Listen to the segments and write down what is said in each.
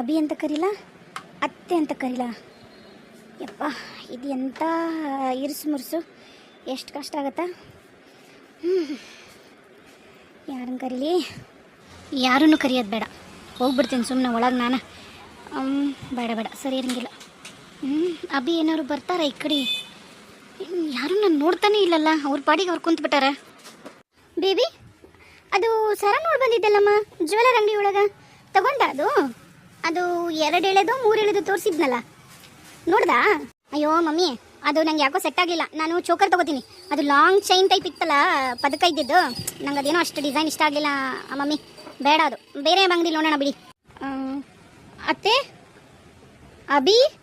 ಅಭಿ ಅಂತ ಕರೀಲ? ಅತ್ತೆ ಅಂತ ಕರೀಲ? ಯಪ್ಪ, ಇದು ಎಂಥ ಇರುಸು ಮುರುಸು. ಎಷ್ಟು ಕಷ್ಟ ಆಗತ್ತಾ? ಯಾರನ್ನ ಕರೀಲಿ? ಯಾರನ್ನು ಕರಿಯೋದು ಬೇಡ. ಹೋಗ್ಬಿಡ್ತೀನಿ ಸುಮ್ಮನೆ ಒಳಗೆ ನಾನು. ಹ್ಞೂ ಬೇಡ ಬೇಡ. ಸರಿ ಇರಂಗಿಲ್ಲ. ಹ್ಞೂ ಅಭಿ ಏನಾದ್ರು ಬರ್ತಾರ ಈ ಕಡೆ? ಯಾರು ನಾನು ನೋಡ್ತಾನೆ ಇಲ್ಲಲ್ಲ. ಅವ್ರ ಪಾಡಿಗೆ ಅವ್ರು ಕುಂತ್ಬಿಟ್ಟಾರ. ಬೇಬಿ, ಅದು ಸರ ನೋಡಿ ಬಂದಿದ್ದಲ್ಲಮ್ಮ, ಜ್ಯುವೆಲರ್ ಅಂಗಡಿ ಒಳಗೆ. ತಗೊಂಡ ಅದು? ಅದು ಎರಡು ಎಳೆದು, ಮೂರು ಎಳೆದು ತೋರಿಸಿದ್ನಲ್ಲ. ನೋಡ್ದಾ? ಅಯ್ಯೋ, ಮಮ್ಮಿ, ಅದು ನಂಗೆ ಯಾಕೋ ಸೆಟ್ ಆಗಲಿಲ್ಲ. ನಾನು ಚೋಕರ್ ತಗೋತೀನಿ. ಅದು ಲಾಂಗ್ ಚೈನ್ ಟೈಪ್ ಇತ್ತಲ್ಲ, ಪದಕ ಇದ್ದಿದ್ದು. ನಂಗೆ ಅದೇನೋ ಅಷ್ಟು ಡಿಸೈನ್ ಇಷ್ಟ ಆಗಲಿಲ್ಲ ಮಮ್ಮಿ. ಬೇಡ ಅದು. ಬೇರೆ ಅಂಗಡಿ ನೋಡೋಣ ಬಿಡಿ. ಅತ್ತೆ? ಅಭಿ?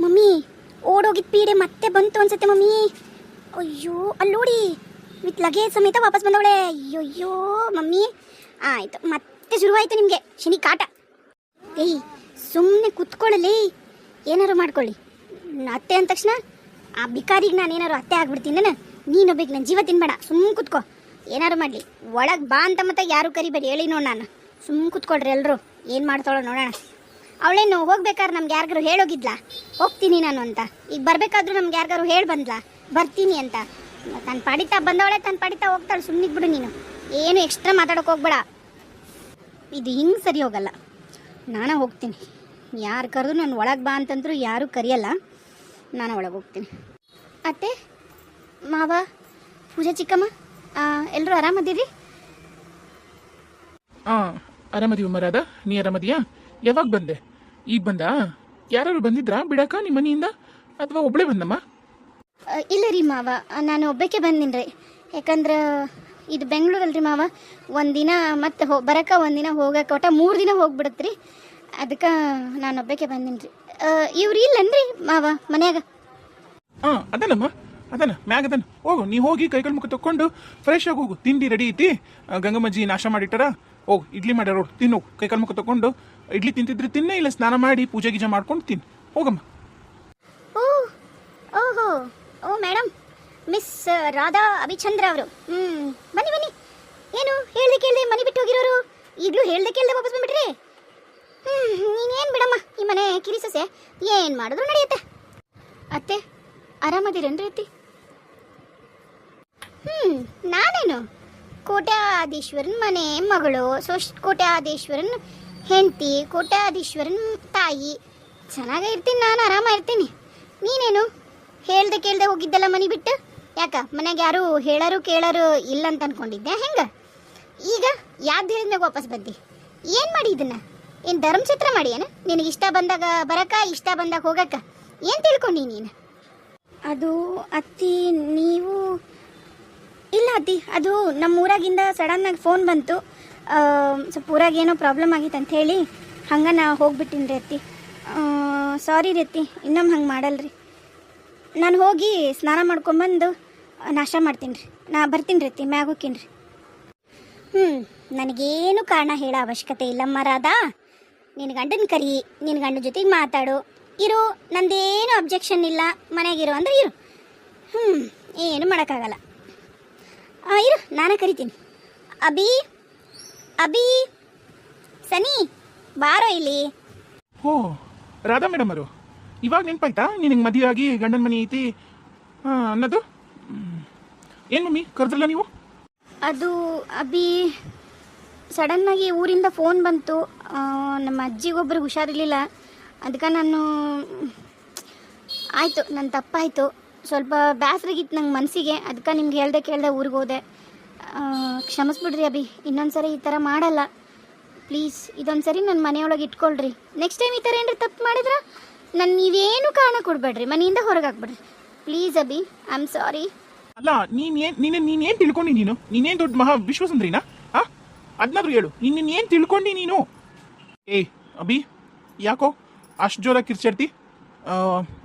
ಮಮ್ಮಿ, ಓಡೋಗಿದ್ ಪೀಡೆ ಮತ್ತೆ ಬಂತು ಅನ್ಸುತ್ತೆ ಮಮ್ಮಿ. ಅಯ್ಯೋ ಅಲ್ಲಿ ನೋಡಿ ವಿತ್ ಲಗೇಜ್ ಸಮೇತ ವಾಪಸ್ ಬಂದವಳೆ. ಅಯ್ಯಯ್ಯೋ, ಮಮ್ಮಿ. ಆಯಿತು. ಮತ್ತೆ ಶುರುವಾಯ್ತು ನಿಮಗೆ. ಶನಿ, ಕಾಟ. ಏಯ್ ಸುಮ್ಮನೆ ಕುತ್ಕೊಳ್ಳಲಿ. ಏನಾರು ಮಾಡ್ಕೊಳ್ಳಿ. ಅತ್ತೆ ಅಂದ ತಕ್ಷಣ, ಆ ಬಿಕಾರಿಗೆ ನಾನು ಏನಾರು ಅತ್ತೆ ಆಗ್ಬಿಡ್ತೀನಿ. ನೀನು ಬೇಕು ನನ್ನ ಜೀವ ತಿನ್ಬೇಡ. ಸುಮ್ಮನೆ ಕುತ್ಕೋ. ಏನಾರು ಮಾಡಲಿ. ಒಳಗೆ ಬಾ ಅಂತ ಮತ್ತೆ ಯಾರು ಕರಿಬೇಡಿ. ಹೇಳಿ ನೋಡಿ ನಾನು. ಸುಮ್ಮನೆ ಕುತ್ಕೊಳ್ರಿ ಎಲ್ಲರೂ ಏನು ಮಾಡ್ತಾಳೋ ನೋಡೋಣ. ಅವಳೇನು ಹೋಗ್ಬೇಕಾದ್ರೆ ನಮ್ಗೆ ಯಾರಿಗಾರು ಹೇಳೋಗಿದ್ಲಾ? ಹೋಗ್ತೀನಿ ನಾನು ಅಂತ. ಈಗ ಬರಬೇಕಾದ್ರೂ ನಮ್ಗೆ ಯಾರಿಗಾರು ಹೇಳಿ ಬಂದ್ಲಾ? ಬರ್ತೀನಿ ಅಂತ. ತನ್ನ ಪಡಿತಾ ಬಂದವಳೆ ತನ್ನ ಪಡಿತಾ ಹೋಗ್ತಾಳೆ. ಸುಮ್ಮನೆ ಬಿಡು ನೀನು. ಏನು ಎಕ್ಸ್ಟ್ರಾ ಮಾತಾಡೋಕೆ ಹೋಗ್ಬೇಡ. ಇದು ಹಿಂಗೆ ಸರಿ ಹೋಗಲ್ಲ. ನಾನೇ ಹೋಗ್ತೀನಿ. ಯಾರು ಕರೆದು ನಾನು ಒಳಗೆ ಬಾ ಅಂತಂದ್ರು ಯಾರೂ ಕರೆಯಲ್ಲ ನಾನು ಒಳಗೆ ಹೋಗ್ತೀನಿ. ಅತ್ತೆ ಮಾವ ಪೂಜಾ ಚಿಕ್ಕಮ್ಮ ಎಲ್ಲರೂ ಆರಾಮದಿರಿ? ಹಾಂ ಆರಾಮದಿ ಮರಾದ ನೀ ಆರಾಮದಿಯಾ? ಯಾವಾಗ ಬಂದೆ? ಈಗ ಬಂದ? ಯಾರು ಬಂದಿದ್ರಾ? ಬಿಡಕ ನಿಮ್ಮ ಮನೆಯಿಂದ? ಅಥವಾ ಒಬ್ಳೆ ಬಂದಮ್ಮ? ಇಲ್ಲ ರೀ ಮಾವ. ನಾನು ಒಬ್ಬಕ್ಕೆ ಬಂದಿನ್ರಿ. ರೀ ಯಾಕಂದ್ರೆ ಇದು ಬೆಂಗಳೂರಲ್ರಿ ಮಾವ. ಒಂದಿನ ಮತ್ತೆ ಹೋ ಬರಕ ಒಂದಿನ ಹೋಗಕ್ಕೆ ಒಟ್ಟ ಮೂರು ದಿನ ಹೋಗ್ಬಿಡತ್ತೆ ರೀ ಅದಕ್ಕೆ ನಾನು ಒಬ್ಬಕ್ಕೆ ಬಂದಿನಿ ರೀ ಇವ್ರು ಇಲ್ಲನ್ರಿ ಮಾವ ಮನ್ಯಾಗ? ಹಾಂ ಅದನಮ್ಮ ಅದನ ಮ್ಯಾಗ ಅದನ ಹೋಗು ನೀ ಹೋಗಿ ಕೈಗಳ ಮುಖ ತಕೊಂಡು ಫ್ರೆಶ್ ಆಗಿ ಹೋಗು. ತಿಂಡಿ ರೆಡಿ ಐತಿ. ಗಂಗಮ್ಮಜ್ಜಿ ನಾಶ ಮಾಡಿಟ್ಟಾರ. ಹೋಗು ಇಡ್ಲಿ ಮಾಡ್ಯಾರ ತಿನ್ನು. ಕೈಕಾಲು ಮುಖ ತಕೊಂಡು ಇಡ್ಲಿ ತಿಂತಿದ್ರೆ ತಿನ್ನೇ ಇಲ್ಲ ಸ್ನಾನ ಮಾಡಿ ಪೂಜೆ ಗೀಜೆ ಮಾಡ್ಕೊಂಡು ತಿನ್. ಹೋಗಮ್ಮ. ಓ ಓಹೋ. ಓ ಮೇಡಮ್ ಮಿಸ್ ರಾಧಾ ಅಭಿಚಂದ್ರ ಅವರು. ಹ್ಞೂ ಬನ್ನಿ ಬನ್ನಿ. ಏನು, ಹೇಳ್ದೆ ಕೇಳ್ದೆ ಮನೆ ಬಿಟ್ಟು ಹೋಗಿರೋರು? ಈಗಲೂ ಹೇಳ್ದೆ ಕೇಳ್ದೆ ವಾಪಸ್ ಬಂದ್ಬಿಟ್ರಿ? ಹ್ಞೂ ನೀನೇನು ಬಿಡಮ್ಮ ಈ ಮನೆ ಕಿರಿ ಸೊಸೆ ಏನು ಮಾಡಿದ್ರು ನಡೆಯುತ್ತೆ? ಅತ್ತೆ, ಆರಾಮದಿರೇನ್ರಿ ಅತ್ತಿ? ಹ್ಞೂ ನಾನೇನು? ಕೋಟ್ಯಾಧೀಶ್ವರನ ಮನೆ ಮಗಳು ಸೋಶ್ ಕೋಟ್ಯಾಧೀಶ್ವರನ್ ಹೆಂಡತಿ, ಕೋಟ್ಯಾಧೀಶ್ವರನ್ ತಾಯಿ. ಚೆನ್ನಾಗೇ ಇರ್ತೀನಿ ನಾನು ಆರಾಮ ಇರ್ತೀನಿ ನೀನೇನು? ಹೇಳ್ದೆ ಕೇಳ್ದೆ ಹೋಗಿದ್ದಲ್ಲ ಮನೆ ಬಿಟ್ಟು? ಯಾಕ? ಮನೆಗೆ ಯಾರು ಹೇಳರು ಕೇಳರು ಇಲ್ಲ ಅಂತ ಅನ್ಕೊಂಡಿದ್ದೆ. ಹೆಂಗ? ಈಗ ಯಾವ್ದು ಹೇಳಿದ್ಮ್ಯಾಗ ವಾಪಸ್ ಬಂದಿ? ಏನು ಮಾಡಿ ಇದನ್ನ? ಏನು ಧರ್ಮಚಿತ್ರ ಮಾಡಿ ಏನ ನಿನಗೆ ಇಷ್ಟ ಬಂದಾಗ ಬರಕ, ಇಷ್ಟ ಬಂದಾಗ ಹೋಗಕ್ಕ ಏನು ತಿಳ್ಕೊಂಡಿ ನೀನು? ಅದು ಅತ್ತಿ, ನೀವು ಇಲ್ಲ ಅತ್ತಿ, ಅದು ನಮ್ಮ ಊರಾಗಿಂದ ಸಡನ್ನಾಗಿ ಫೋನ್ ಬಂತು. ಸ್ವಲ್ಪ ಊರಾಗ ಏನೋ ಪ್ರಾಬ್ಲಮ್ ಆಗಿತ್ತು ಅಂತ ಹೇಳಿ ಹಂಗೆ ನಾ ಹೋಗ್ಬಿಟ್ಟಿನಿ ರೀ ಅತ್ತಿ ಸಾರಿ ರೀ ಅತ್ತಿ, ಇನ್ನೊಮ್ಮೆ ಹಂಗೆ ಮಾಡಲ್ರಿ. ನಾನು ಹೋಗಿ ಸ್ನಾನ ಮಾಡ್ಕೊಂಬಂದು ನಾಶ ಮಾಡ್ತೀನಿ ರೀ. ನಾ ಬರ್ತೀನಿ ರೀ ಮ್ಯಾಗ ಹೋಗ್ತೀನಿ ರೀ. ಹ್ಞೂ ನನಗೇನು ಕಾರಣ ಹೇಳೋ ಅವಶ್ಯಕತೆ ಇಲ್ಲಮ್ಮ ರಾಧಾ. ನಿನ್ನ ಗಂಡನ ಕರಿ ನಿನ್ನ ಗಂಡನ ಜೊತೆಗೆ ಮಾತಾಡು. ಇರು, ನಂದೇನು ಅಬ್ಜೆಕ್ಷನ್ ಇಲ್ಲ. ಮನೆಗಿರು ಅಂದ್ರೆ ಇರು. ಹ್ಞೂ ಏನು ಮಾಡೋಕ್ಕಾಗಲ್ಲ. ಇರು, ನಾನೇ ಕರಿತೀನಿ. ಅಭಿ ಅಭಿ, ಸನಿ, ಬಾರೋ ಇಲ್ಲಿ. ಓ ರಾಧಾ ಮೇಡಮ್ ಅವರು. ಇವಾಗ ನೆನಪಾಯ್ತಾ? ನಿನಗೆ ಮದುವೆ ಆಗಿ ಗಂಡನ ಮನೆ ಐತಿ. ಅನ್ನೋದು? ಏನು ಮಮ್ಮಿ, ಕರೆದ್ರಲ್ಲ ನೀವು? ಅದು, ಅಭಿ ಸಡನ್ನಾಗಿ ಊರಿಂದ ಫೋನ್ ಬಂತು. ನಮ್ಮ ಅಜ್ಜಿಗೊಬ್ರಿಗೆ ಹುಷಾರಿರ್ಲಿಲ್ಲ. ಅದಕ್ಕೆ ನಾನು, ಆಯಿತು ನನ್ನ ತಪ್ಪಾಯಿತು. ಸ್ವಲ್ಪ ಬೇಸರಾಗಿತ್ತು ನಂಗೆ ಮನಸ್ಸಿಗೆ ಅದಕ್ಕೆ ನಿಮ್ಗೆ ಹೇಳ್ದೆ ಕೇಳ್ದೆ ಊರಿಗೆ ಹೋದೆ. ಕ್ಷಮಿಸ್ಬಿಡ್ರಿ ಅಭಿ ಇನ್ನೊಂದು ಸರಿ ಈ ಥರ ಮಾಡಲ್ಲ. ಪ್ಲೀಸ್ ಇದೊಂದು ಸರಿ ನನ್ನ ಮನೆಯೊಳಗೆ ಇಟ್ಕೊಳ್ರಿ. ನೆಕ್ಸ್ಟ್ ಟೈಮ್ ಈ ಥರ ಏನ್ರಿ ತಪ್ಪು ಮಾಡಿದ್ರೆ? ನಾನು ನೀವೇನು ಕಾರಣ ಕೊಡ್ಬೇಡ್ರಿ, ಮನೆಯಿಂದ ಹೊರಗೆ ಹಾಕ್ಬಿಡ್ರಿ please Abhi I am sorry ಅಲ್ಲ, ನೀನ್ ಏನ್ ನೀನ್ ಏನ್ ತಿಳ್ಕೊಂಡಿ ನೀನು? ನೀನೇನ್ ದೊಡ್ಡ ಮಹಾ ವಿಶ್ವಸುಂದ್ರಿನಾ? ಆ? ಅದ್ನಾದ್ರು ಹೇಳು. ನಿನ್ನ ನೀನ್ ಏನ್ ತಿಳ್ಕೊಂಡಿ ನೀನು? ಏ, ಅಭಿ, ಯಾಕೋ? ಅಷ್ಟು ಜೋರಾಗಿ ಕಿರ್ಚಾಡ್ತಿ?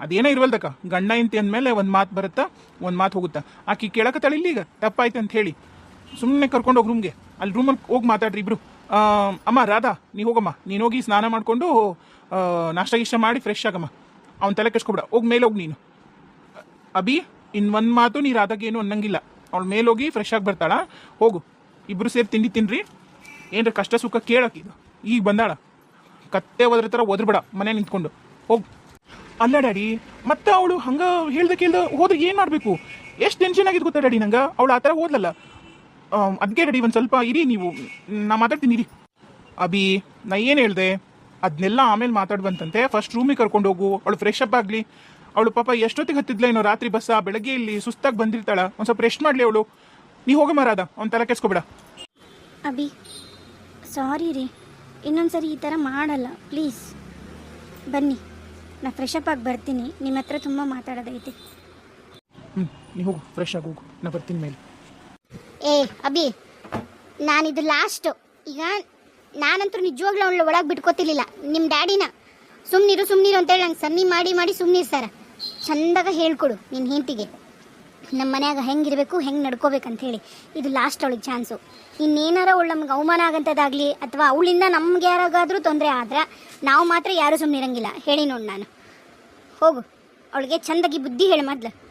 ಅದೇನೋ ಇರುವಲ್ದಕ್ಕ. ಗಂಡ ಇಂತಿ ಅಂದಮೇಲೆ ಒಂದು ಮಾತು ಬರುತ್ತಾ, ಒಂದು ಮಾತು ಹೋಗುತ್ತಾ. ಆಕಿ ಕೇಳಕತ್ತಾಳ ಇಲ್ಲಿ ಈಗ ತಪ್ಪಾಯ್ತು ಅಂತ ಹೇಳಿ. ಸುಮ್ಮನೆ ಕರ್ಕೊಂಡು ಹೋಗಿ ರೂಮ್ಗೆ ಅಲ್ಲಿ ರೂಮಲ್ಲಿ ಹೋಗಿ ಮಾತಾಡ್ರಿ ಇಬ್ರು. ಅಮ್ಮ, ರಾಧಾ, ನೀ ಹೋಗಮ್ಮ. ನೀನು ಹೋಗಿ ಸ್ನಾನ ಮಾಡಿಕೊಂಡು ನಾಷ್ಟ ಗೀಷ್ಟ ಮಾಡಿ ಫ್ರೆಶ್ ಆಗಮ್ಮ. ಅವ್ನ ತಲೆ ಕೆಡ್ಸ್ಕೊಬಿಡ. ಹೋಗಿ ಮೇಲೆ ಹೋಗಿ ನೀನು. ಅಭಿ ಇನ್ನು ಒಂದು ಮಾತು ನೀ ರಾಧಾಗೆ ಏನು ಅನ್ನಂಗಿಲ್ಲ. ಮೇಲೆ ಮೇಲೋಗಿ ಫ್ರೆಶ್ ಆಗಿ ಬರ್ತಾಳ. ಹೋಗು. ಇಬ್ಬರು ಸೇರಿ ತಿಂಡಿ ತಿನ್ರಿ. ಏನ್ರ ಕಷ್ಟ ಸುಖ ಕೇಳಕ್ಕಿದು ಇದು. ಈಗ ಬಂದಾಳ. ಕತ್ತೆ ಹೋದ್ರ ಥರ ಒದ್ರಬೇಡ. ಮನೆ ನಿಂತ್ಕೊಂಡು. ಹೋಗು. ಅಲ್ಲ, ಡ್ಯಾಡಿ, ಮತ್ತೆ ಅವಳು ಹಂಗೆ ಹೇಳ್ದ ಕೇಳ್ದ ಹೋದ್ರೆ ಏನು ಮಾಡಬೇಕು? ಎಷ್ಟು ಟೆನ್ಷನ್ ಆಗಿದ್ದು ಗೊತ್ತಾ ಡ್ಯಾಡಿ ನಂಗೆ? ಅವಳು ಆ ಥರ ಹೋದ್ಲಲ್ಲ ಅದಕ್ಕೆ ರೆಡಿ ಒಂದು ಸ್ವಲ್ಪ ಇರಿ ನೀವು ನಾ ಮಾತಾಡ್ತೀನಿ ಇರಿ. ಅಭಿ ನಾ ಏನು ಹೇಳಿದೆ? ಅದನ್ನೆಲ್ಲ ಆಮೇಲೆ ಮಾತಾಡ್ಬಂತಂತೆ. ಫಸ್ಟ್ ರೂಮಿಗೆ ಕರ್ಕೊಂಡು ಹೋಗು. ಅವಳು ಫ್ರೆಶ್ ಅಪ್ ಆಗಲಿ. ಅವಳು ಪಾಪ ಎಷ್ಟೊತ್ತಿಗೆ ಹತ್ತಿದ್ಲ ಏನೋ ರಾತ್ರಿ ಬಸ್ಸ ಬೆಳಗ್ಗೆ ಇಲ್ಲಿ ಸುಸ್ತಾಗಿ ಬಂದಿರ್ತಾಳ. ಒಂದು ಸ್ವಲ್ಪ ರೆಸ್ಟ್ ಮಾಡಲಿ ಅವಳು. ನೀ ಹೋಗ ಮಾರಾದ ಅವ್ನ ತಲೆ ಕೆಸ್ಕೊಬೇಡ ಅಭಿ ಸಾರಿ ರೀ. ಇನ್ನೊಂದ್ಸರಿ ಈ ಥರ ಮಾಡಲ್ಲ. ಪ್ಲೀಸ್ ಬನ್ನಿ. ನಾ ಫ್ರೆಶ್ ಅಪ್ ಆಗಿ ಬರ್ತೀನಿ. ನಿಮ್ಮ ಹತ್ರ ತುಂಬ ಮಾತಾಡೋದೈತಿ. ಹ್ಞೂ ನೀ ಹೋಗು ಫ್ರೆಶ್ ಆಗಿ ಹೋಗು. ನಾ ಬರ್ತೀನಿ ಮೇಲೆ. ಏ, ಅಭಿ, ನಾನಿದು ಲಾಸ್ಟು ಈಗ ನಾನಂತೂ ನಿಜವಾಗ್ಲೂ ಅವಳು ಒಳಗೆ ಬಿಟ್ಕೋತಿರ್ಲಿಲ್ಲ. ನಿಮ್ಮ ಡ್ಯಾಡಿನ. ಸುಮ್ಮನಿರು ಸುಮ್ಮನಿರು ಅಂತೇಳಿ ನಂಗೆ ಸನ್ನಿ ಮಾಡಿ ಮಾಡಿ ಸುಮ್ಮನಿರು ಸರ್. ಚಂದಾಗ ಹೇಳ್ಕೊಡು ನಿನ್ನ ಹೆಂಡತಿಗೆ. ನಮ್ಮ ಮನ್ಯಾಗ ಹೆಂಗಿರಬೇಕು, ಹೆಂಗೆ ನಡ್ಕೋಬೇಕಂತ ಹೇಳಿ ಇದು ಲಾಸ್ಟ್ ಅವಳಿಗೆ ಚಾನ್ಸು ಇನ್ನೇನಾರ ಅವಳು ನಮ್ಗೆ ಅವಮಾನ ಆಗಂಥದ್ದಾಗಲಿ ಅಥವಾ ಅವಳಿಂದ ನಮ್ಗೆ ಯಾರಾಗಾದರೂ ತೊಂದರೆ ಆದ್ರೆ ನಾವು ಮಾತ್ರ ಯಾರೂ ಸುಮ್ಮನಿರಂಗಿಲ್ಲ ಹೇಳಿ ನೋಡಿ ನಾನು. ಹೋಗು. ಅವಳಿಗೆ ಚಂದಾಗಿ ಬುದ್ಧಿ ಹೇಳಿ ಮೊದ್ಲು.